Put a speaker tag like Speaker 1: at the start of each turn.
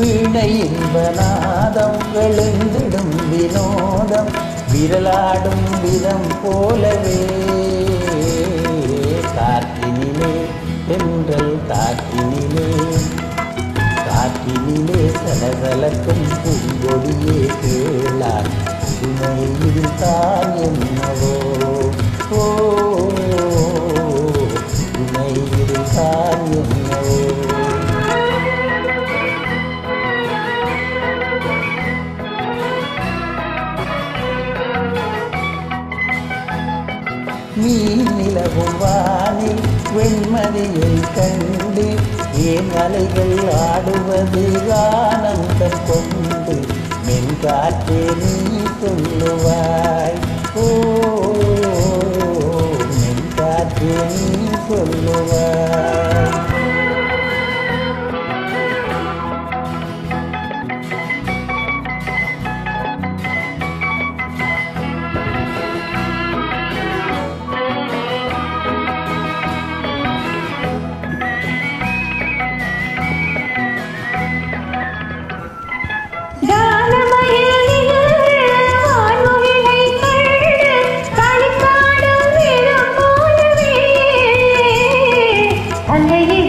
Speaker 1: வீணை இன்பநாதம் எழுந்திடும் வினோதம் விரலாடும் விதம் போலவே. காற்றினிலே தென்றல் காற்றினிலே காற்றினிலே சலசலக்கும் பூங்கொடியே கேளார். நீ நிலவும் வானில் வெண்மதியை கண்டு ஏன் அலைகள் ஆடுவது ஆனந்தம் கொண்டு மென் காற்றே நீ சொல்லுவார் அலையே